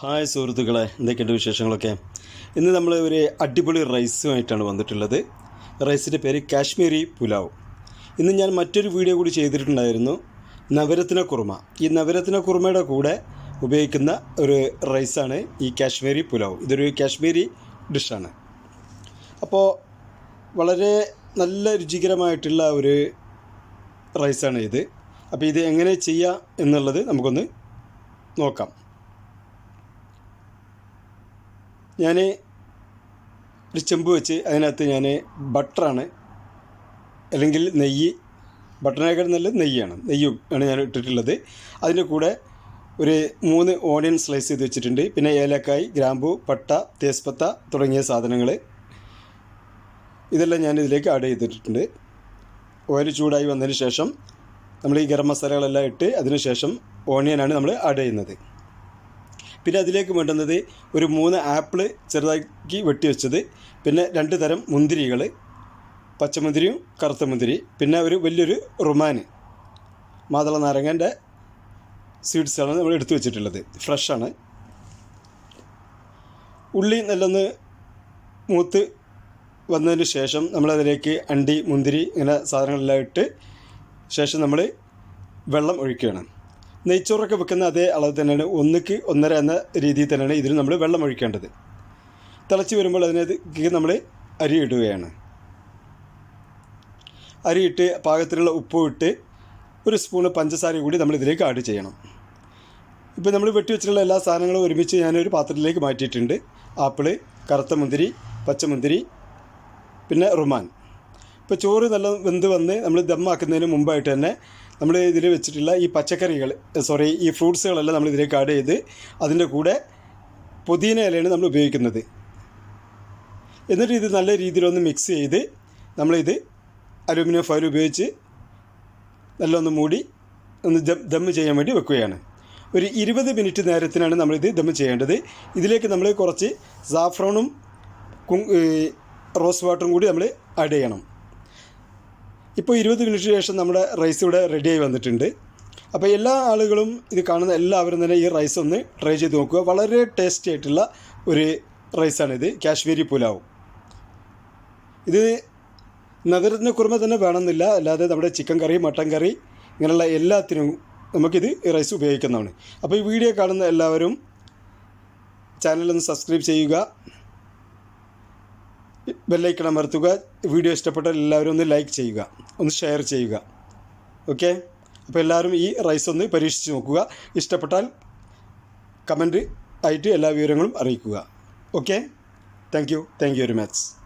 Hi സുഹൃത്തുക്കളെ എന്തൊക്കെയുണ്ട് വിശേഷങ്ങളൊക്കെ? ഇന്ന് നമ്മൾ ഒരു അടിപൊളി റൈസുമായിട്ടാണ് വന്നിട്ടുള്ളത്. റൈസിന്റെ പേര് കാശ്മീരി പുലാവ്. ഇന്ന് ഞാൻ മറ്റൊരു വീഡിയോ കൂടി ചെയ്തിട്ടുണ്ടായിരുന്നു നവരത്ന കുറുമ. ഈ നവരത്ന കുറുമയുടെ കൂടെ ഉപയോഗിക്കുന്ന ഒരു റൈസാണ് ഈ കാശ്മീരി പുലാവ്. ഇതൊരു കാശ്മീരി ഡിഷാണ്. അപ്പോൾ വളരെ നല്ല രുചികരമായിട്ടുള്ള ഒരു റൈസാണ് ഇത് അപ്പോൾ ഇത് എങ്ങനെ ചെയ്യുക എന്നുള്ളത് നമുക്കൊന്ന് നോക്കാം. ഞാൻ ഒരു ചെമ്പ് വെച്ച് അതിനകത്ത് ഞാൻ ബട്ടറാണ്. അല്ലെങ്കിൽ നെയ്യ്. ബട്ടറിനേക്കാൾ നല്ല നെയ്യാണ്. നെയ്യും ആണ് ഞാൻ ഇട്ടിട്ടുള്ളത്. അതിന്റെ കൂടെ ഒരു മൂന്ന് ഓണിയൻ സ്ലൈസ് ചെയ്ത് വെച്ചിട്ടുണ്ട്. പിന്നെ ഏലക്കായ് ഗ്രാമ്പു പട്ട തേസ്പത്ത തുടങ്ങിയ സാധനങ്ങൾ ഇതെല്ലാം ഞാൻ ഇതിലേക്ക് ആഡ് ചെയ്തിട്ടുണ്ട്. ഓയിൽ ചൂടായി വന്നതിന് ശേഷം നമ്മൾ ഈ ഗരം മസാലകളെല്ലാം ഇട്ട് അതിന് ശേഷം ഓണിയനാണ് നമ്മൾ ആഡ് ചെയ്യുന്നത്. പിന്നെ അതിലേക്ക് വേണ്ടുന്നത് ഒരു മൂന്ന് ആപ്പിൾ ചെറുതാക്കി വെട്ടി വെച്ചത്. പിന്നെ രണ്ട് തരം മുന്തിരികൾ പച്ചമുന്തിരിയും കറുത്ത മുന്തിരി പിന്നെ ഒരു വലിയൊരു റുമാന് മാതള നാരങ്ങന്റെ സീഡ്സാണ് നമ്മൾ എടുത്തു വെച്ചിട്ടുള്ളത്. ഫ്രഷാണ്. ഉള്ളി നല്ലൊന്ന് മൂത്ത് വന്നതിന് ശേഷം നമ്മളതിലേക്ക് അണ്ടി മുന്തിരി ഇങ്ങനെ സാധനങ്ങളെല്ലാം ഇട്ട് ശേഷം നമ്മൾ വെള്ളം ഒഴിക്കുകയാണ്. നെയ്ച്ചോറൊക്കെ വെക്കുന്ന അതേ അളവ് തന്നെയാണ് ഒന്നിക്ക് ഒന്നര എന്ന രീതിയിൽ തന്നെയാണ് ഇതിൽ നമ്മൾ വെള്ളം ഒഴിക്കേണ്ടത്. തിളച്ച് വരുമ്പോൾ അതിനകത്ത് നമ്മൾ അരി ഇടുകയാണ്. അരിയിട്ട് പാകത്തിലുള്ള ഉപ്പും ഇട്ട് ഒരു സ്പൂണ് പഞ്ചസാര കൂടി നമ്മൾ ഇതിലേക്ക് ആഡ് ചെയ്യണം. ഇപ്പോൾ നമ്മൾ വെട്ടി വെച്ചിട്ടുള്ള എല്ലാ സാധനങ്ങളും ഒരുമിച്ച് ഞാനൊരു പാത്രത്തിലേക്ക് മാറ്റിയിട്ടുണ്ട്. ആപ്പിൾ കറുത്ത മുന്തിരി പച്ചമുന്തിരി പിന്നെ റുമാൻ. ഇപ്പോൾ ചോറ് നല്ല വെന്ത് വന്ന് നമ്മൾ ദമ്മാക്കുന്നതിന് മുമ്പായിട്ട് തന്നെ നമ്മൾ ഇതിൽ വെച്ചിട്ടുള്ള ഈ പച്ചക്കറികൾ സോറി ഈ ഫ്രൂട്ട്സുകളെല്ലാം നമ്മൾ ഇതിലേക്ക് ആഡ് ചെയ്ത് അതിന്റെ കൂടെ പുതിന ഇലയാണ് നമ്മൾ ഉപയോഗിക്കുന്നത്. എന്നിട്ട് ഇത് നല്ല രീതിയിലൊന്ന് മിക്സ് ചെയ്ത് നമ്മളിത് അലൂമിനിയം ഫയൽ ഉപയോഗിച്ച് നല്ലൊന്ന് മൂടി ഒന്ന് ദം ചെയ്യാൻ വേണ്ടി വെക്കുകയാണ്. ഒരു ഇരുപത് മിനിറ്റ് നേരത്തിനാണ് നമ്മളിത് ദമ്മ് ചെയ്യേണ്ടത്. ഇതിലേക്ക് നമ്മൾ കുറച്ച് സാഫ്രോണും റോസ് വാട്ടറും കൂടി നമ്മൾ ആഡ് ചെയ്യണം. ഇപ്പോൾ ഇരുപത് മിനിറ്റിന് ശേഷം നമ്മുടെ റൈസ് ഇവിടെ റെഡിയായി വന്നിട്ടുണ്ട്. അപ്പോൾ എല്ലാ ആളുകളും ഇത് കാണുന്ന എല്ലാവരും തന്നെ ഈ റൈസ് ഒന്ന് ട്രൈ ചെയ്ത് നോക്കുക. വളരെ ടേസ്റ്റി ആയിട്ടുള്ള ഒരു റൈസാണിത് കാശ്മീരി പുലാവ്. ഇത് നഗരത്തിന് കുറുമ തന്നെ വേണമെന്നില്ല. അല്ലാതെ നമ്മുടെ ചിക്കൻ കറി മട്ടൻ കറി ഇങ്ങനെയുള്ള എല്ലാത്തിനും നമുക്കിത് റൈസ് ഉപയോഗിക്കുന്നതാണ്. അപ്പോൾ ഈ വീഡിയോ കാണുന്ന എല്ലാവരും ചാനലൊന്ന് സബ്സ്ക്രൈബ് ചെയ്യുക. ബെല്ലൈക്കൺ അമർത്തുക. വീഡിയോ ഇഷ്ടപ്പെട്ടാൽ എല്ലാവരും ഒന്ന് ലൈക്ക് ചെയ്യുക. ഒന്ന് ഷെയർ ചെയ്യുക. ഓക്കെ? അപ്പോൾ എല്ലാവരും ഈ റൈസ് ഒന്ന് പരീക്ഷിച്ച് നോക്കുക. ഇഷ്ടപ്പെട്ടാൽ കമന്റ് ആയിട്ട് എല്ലാ വിവരങ്ങളും അറിയിക്കുക. Okay? Thank you. Thank you very much.